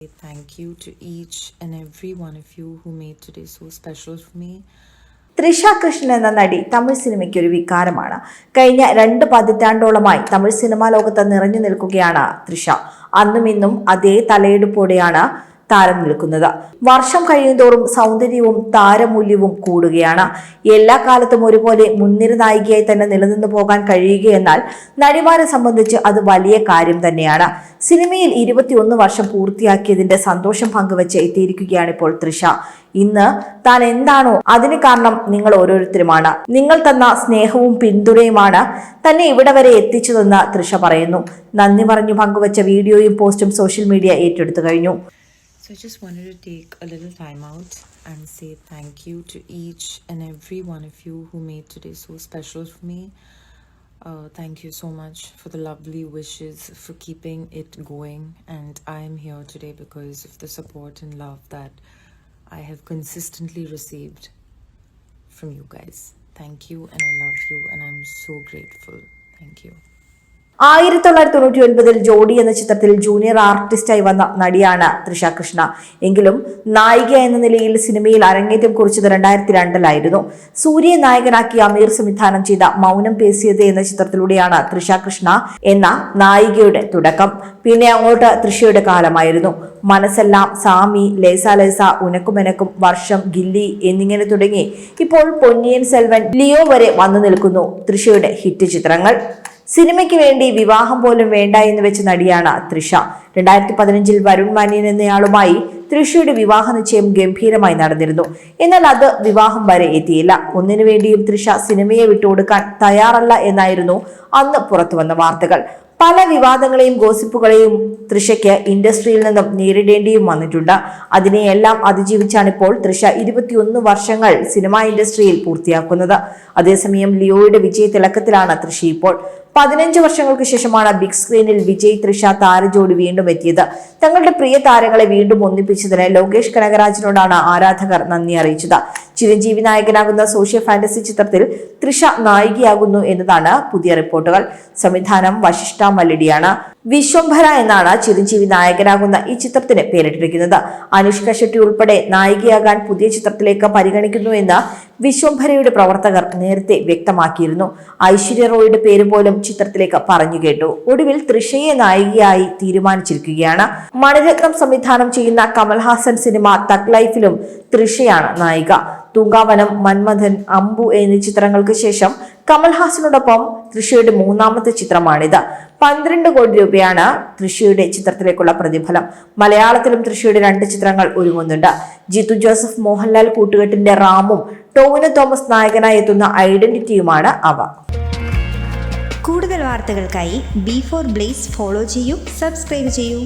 Thank you to each and every one of you who made today so special for me. Trisha Krishnan എന്ന നടി തമിഴ് സിനിമയ്ക്ക് ഒരു വികാരമാണ് കഴിഞ്ഞ രണ്ട് പതിറ്റാണ്ടോളമായി തമിഴ് സിനിമാ ലോകത്ത് നിറഞ്ഞു നിൽക്കുകയാണ് തൃഷ അന്നും ഇന്നും അതേ തലയെടുപ്പോടെയാണ് താരം നിൽക്കുന്നത്. വർഷം കഴിയുന്തോറും സൗന്ദര്യവും താരമൂല്യവും കൂടുകയാണ്. എല്ലാ കാലത്തും ഒരുപോലെ മുൻനിര നായികയായി തന്നെ നിലനിന്നു പോകാൻ കഴിയുകയെന്നാൽ നടിമാരെ സംബന്ധിച്ച് അത് വലിയ കാര്യം തന്നെയാണ്. സിനിമയിൽ ഇരുപത്തിയൊന്ന് വർഷം പൂർത്തിയാക്കിയതിന്റെ സന്തോഷം പങ്കുവച്ച് എത്തിയിരിക്കുകയാണ് ഇപ്പോൾ തൃഷ. ഇന്ന് താൻ എന്താണോ അതിന് കാരണം നിങ്ങൾ ഓരോരുത്തരുമാണ്. നിങ്ങൾ തന്ന സ്നേഹവും പിന്തുണയുമാണ് തന്നെ ഇവിടെ വരെ എത്തിച്ചതെന്ന് തൃഷ പറയുന്നു. നന്ദി പറഞ്ഞു പങ്കുവച്ച വീഡിയോയും പോസ്റ്റും സോഷ്യൽ മീഡിയ ഏറ്റെടുത്തു കഴിഞ്ഞു. So I just wanted to take a little time out and say thank you to each and every one of you who made today so special for me. Uh, thank you so much for the lovely wishes, for keeping it going. And I am here today because of the support and love that I have consistently received from you guys. Thank you, and I love you, and I'm so grateful. Thank you. ആയിരത്തി തൊള്ളായിരത്തി തൊണ്ണൂറ്റി ഒൻപതിൽ ജോഡി എന്ന ചിത്രത്തിൽ junior ആർട്ടിസ്റ്റായി വന്ന നടിയാണ് തൃഷ കൃഷ്ണ. എങ്കിലും നായിക എന്ന നിലയിൽ സിനിമയിൽ അരങ്ങേറ്റം കുറിച്ചത് രണ്ടായിരത്തി രണ്ടിലായിരുന്നു സൂര്യ നായകനാക്കി അമീർ സംവിധാനം ചെയ്ത മൗനം പേസിയത് എന്ന ചിത്രത്തിലൂടെയാണ് തൃഷ കൃഷ്ണ എന്ന നായികയുടെ തുടക്കം. പിന്നെ അങ്ങോട്ട് തൃഷയുടെ കാലമായിരുന്നു. മനസ്സെല്ലാം സാമി ലേസ ലേസ ഉനക്കുമെനക്കും വർഷം ഗില്ലി എന്നിങ്ങനെ തുടങ്ങി. ഇപ്പോൾ പൊന്നിയൻ സെൽവൻ ലിയോ വരെ വന്നു നിൽക്കുന്നു തൃഷയുടെ ഹിറ്റ് ചിത്രങ്ങൾ. സിനിമയ്ക്ക് വേണ്ടി വിവാഹം പോലും വേണ്ട എന്ന് വെച്ച നടിയാണ് തൃഷ. രണ്ടായിരത്തി പതിനഞ്ചിൽ വരുൺ മാനിയൻ എന്നയാളുമായി തൃഷയുടെ വിവാഹ നിശ്ചയം ഗംഭീരമായി നടന്നിരുന്നു. എന്നാൽ അത് വിവാഹം വരെ എത്തിയില്ല. ഒന്നിനു വേണ്ടിയും തൃഷ സിനിമയെ വിട്ടുകൊടുക്കാൻ തയ്യാറല്ല എന്നായിരുന്നു അന്ന് പുറത്തു വന്ന വാർത്തകൾ. പല വിവാദങ്ങളെയും ഗോസിപ്പുകളെയും തൃഷയ്ക്ക് ഇൻഡസ്ട്രിയിൽ നിന്നും നേരിടേണ്ടിയും വന്നിട്ടുണ്ട്. അതിനെയെല്ലാം അതിജീവിച്ചാണ് ഇപ്പോൾ തൃഷ ഇരുപത്തിയൊന്ന് വർഷങ്ങൾ സിനിമാ ഇൻഡസ്ട്രിയിൽ പൂർത്തിയാക്കുന്നത്. അതേസമയം ലിയോയുടെ വിജയ തിളക്കത്തിലാണ് തൃഷ ഇപ്പോൾ. പതിനഞ്ച് വർഷങ്ങൾക്ക് ശേഷമാണ് ബിഗ് സ്ക്രീനിൽ വിജയ് തൃഷ താരജോഡി വീണ്ടും എത്തിയത്. തങ്ങളുടെ പ്രിയ താരങ്ങളെ വീണ്ടും ഒന്നിപ്പിച്ചതിന് ലോകേഷ് കനകരാജിനോടാണ് ആരാധകർ നന്ദി അറിയിച്ചത്. ചിരഞ്ജീവി നായകനാകുന്ന സോഷ്യൽ ഫാന്റസി ചിത്രത്തിൽ തൃഷ നായികയാകുന്നു എന്നതാണ് പുതിയ റിപ്പോർട്ടുകൾ. സംവിധാനം വശിഷ്ഠ മല്ലിഡിയാണ് വിശ്വംഭര എന്നാണ് ചിരഞ്ജീവി നായകനാകുന്ന ഈ ചിത്രത്തിന് പേരിട്ടിരിക്കുന്നത്. അനുഷ്ക ഷെട്ടി ഉൾപ്പെടെ നായികയാകാൻ പുതിയ ചിത്രത്തിലേക്ക് പരിഗണിക്കുന്നു എന്ന് വിശ്വംഭരയുടെ പ്രവർത്തകർ നേരത്തെ വ്യക്തമാക്കിയിരുന്നു. ഐശ്വര്യ റോയുടെ പേര് പോലും ചിത്രത്തിലേക്ക് പറഞ്ഞു കേട്ടു. ഒടുവിൽ തൃഷയെ നായികയായി തീരുമാനിച്ചിരിക്കുകയാണ്. മണിരത്നം സംവിധാനം ചെയ്യുന്ന കമൽഹാസൻ സിനിമ തക് ലൈഫിലും തൃഷയാണ് നായിക. തൂങ്കാവനം മന്മഥൻ അമ്പു എന്നീ ചിത്രങ്ങൾക്ക് ശേഷം കമൽഹാസനോടൊപ്പം തൃഷയുടെ മൂന്നാമത്തെ ചിത്രമാണിത്. പന്ത്രണ്ട് കോടി രൂപയാണ് തൃശയുടെ ചിത്രത്തിലേക്കുള്ള പ്രതിഫലം. മലയാളത്തിലും തൃശയുടെ രണ്ട് ചിത്രങ്ങൾ ഒരുങ്ങുന്നുണ്ട്. ജിത്തു ജോസഫ് മോഹൻലാൽ കൂട്ടുകെട്ടിന്റെ റാമും ടോവിനോ തോമസ് നായകനായി എത്തുന്ന ഐഡന്റിറ്റിയുമാണ് അവ. കൂടുതൽ വാർത്തകൾക്കായി ബി ഫോർ ബ്ലേസ് ഫോളോ ചെയ്യൂ സബ്സ്ക്രൈബ് ചെയ്യൂ.